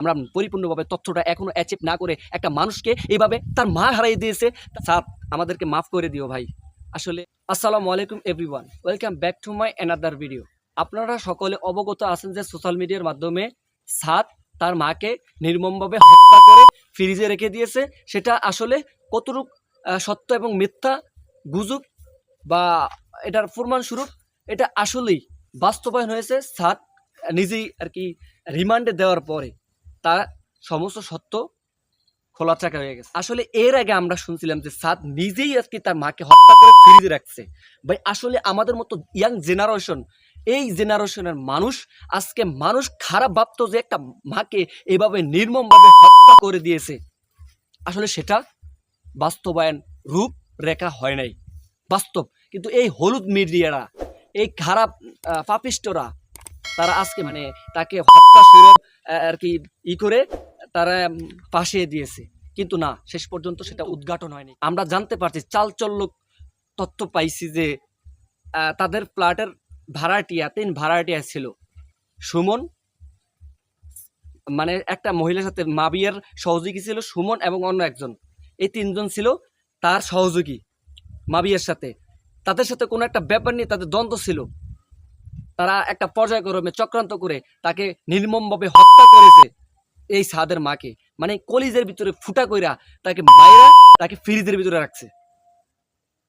আমরা পরিপূর্ণভাবে তথ্যটা এখনও অ্যাচিভ না করে একটা মানুষকে এইভাবে তার মা হারাই দিয়েছে, স্যার, আমাদেরকে মাফ করে দিও ভাই। আসলে, আসসালামু আলাইকুম everyone welcome back to my another video আপনারা সকলে অবগত আছেন যে সোশ্যাল মিডিয়ার মাধ্যমে সাদ তার মাকে নির্মমভাবে হত্যা করে ফ্রিজে রেখে দিয়েছে। সেটা আসলে কতটুক সত্য এবং মিথ্যা গুজব বা এটার প্রমাণস্বরূপ, এটা আসলেই বাস্তবায়ন হয়েছে সাদ নিজেই আর কি রিমান্ডে দেওয়ার পরে। তার সমস্ত সত্য খোলা চাকা হয়ে গেছে। আসলে এর আগে আমরা শুনছিলাম যে সাদ নিজেই আজকে তার মাকে হত্যা করে ফ্রিজে রাখছে। ভাই, আসলে আমাদের মতো ইয়াং জেনারেশন এই জেনারেশনের মানুষ আজকে মানুষ খারাপ ভাবতো যে একটা মাকে এভাবে নির্মমভাবে হত্যা করে দিয়েছে। আসলে সেটা বাস্তবায়ন রূপ রেখা হয় নাই। বাস্তব। কিন্তু এই হলুদ মিডিয়ারা, এই খারাপ পাপিষ্টরা তারা আজকে মানে তাকে হত্যা স্বরূপ আর কি ই করে তারা ফাঁসিয়ে দিয়েছে। কিন্তু না, শেষ পর্যন্ত সেটা উদ্ঘাটন হয়নি। আমরা জানতে পারছি চালচল্য তথ্য পাইছি যে তাদের ফ্ল্যাটের ভাড়াটিয়া, তিন ভাড়াটিয়া ছিল। সুমন মানে একটা মহিলার সাথে, মাবিয়ার সহযোগী ছিল সুমন এবং অন্য একজন। এই তিনজন ছিল তার সহযোগী, মাবিয়ার সাথে। তাদের সাথে কোনো একটা ব্যাপার নিয়ে তাদের দ্বন্দ্ব ছিল। তারা একটা পর্যায়ক্রমে চক্রান্ত করে তাকে নির্মমভাবে হত্যা করেছে এই সাদের মাকে। মানে কলিজের ভিতরে ফুটা কইরা তাকে বাইরা তাকে ফ্রিজের ভিতরে রাখছে।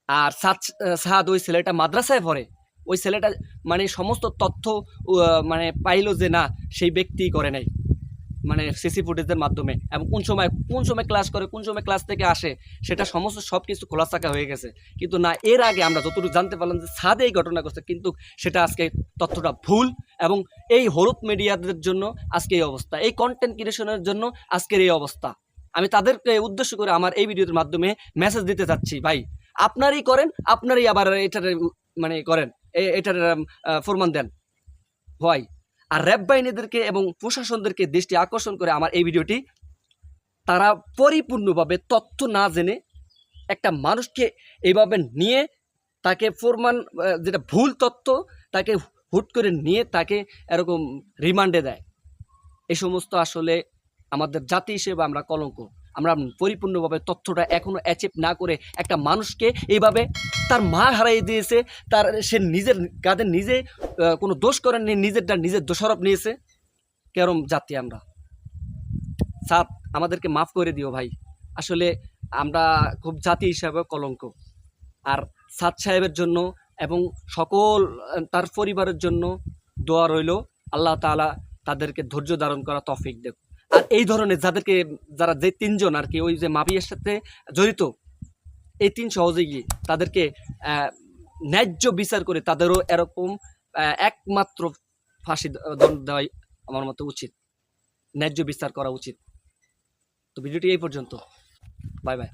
আর সাদ সাদ ওই ছেলেটা মাদ্রাসায় ভরে ওই ছেলেটা মানে সমস্ত তথ্য মানে পাইল যে না, সেই ব্যক্তি করে নাই। মানে সিসি ফুটেজের মাধ্যমে এবং কোন সময় কোন সময় ক্লাস করে, কোন সময় ক্লাস থেকে আসে, সেটা সমস্ত সব কিছু খোলাসাকা হয়ে গেছে। কিন্তু না, এর আগে আমরা যতটুকু জানতে পারলাম যে সাদে এই ঘটনা করছে কিন্তু সেটা আজকে তথ্যটা ভুল এবং এই হলুদ মিডিয়াদের জন্য আজকে এই অবস্থা, এই কন্টেন্ট ক্রিয়েশনের জন্য আজকের এই অবস্থা। আমি তাদেরকে উদ্দেশ্য করে আমার এই ভিডিওর মাধ্যমে মেসেজ দিতে চাচ্ছি, ভাই। আপনারই করেন, আপনারই আবার এটার মানে করেন এটার ফরমান দেন। হয়। আর র্যাব বাহিনীদেরকে এবং প্রশাসনদেরকে দৃষ্টি আকর্ষণ করে আমার এই ভিডিওটি, তারা পরিপূর্ণভাবে তথ্য না জেনে একটা মানুষকে এইভাবে নিয়ে তাকে ফোরমান যেটা ভুল তথ্য, তাকে হুট করে নিয়ে তাকে এরকম রিমান্ডে দেয়। এই সমস্ত আসলে আমাদের জাতি হিসেবে আমরা কলঙ্ক। আমরা পরিপূর্ণভাবে তথ্যটা এখনও অ্যাচিভ না করে একটা মানুষকে এইভাবে তার মা হারাই দিয়েছে, তার সে নিজের কাঁধে নিজে কোনো দোষ করেননি নিজেরটা নিজের দোষারোপ নিয়েছে। কেরম জাতি আমরা? সাত, আমাদেরকে মাফ করে দিও ভাই। আসলে আমরা খুব জাতি হিসাবে কলঙ্ক। আর সাদ সাহেবের জন্য এবং সকল তার পরিবারের জন্য দোয়া রইল। আল্লাহ তাআলা তাদেরকে ধৈর্য ধারণ করা তফিক দেব আর এই ধরনের যাদেরকে, যারা যে তিনজন আর কি, ওই যে মাফিয়ার সাথে জড়িত, এই তিন সহযোগী তাদেরকে ন্যায্য বিচার করে তাদেরও এরকম একমাত্র ফাঁসি দণ্ড দেওয়াই আমার মতো উচিত। ন্যায্য বিচার করা উচিত। তো ভিডিওটি এই পর্যন্ত। Bye bye.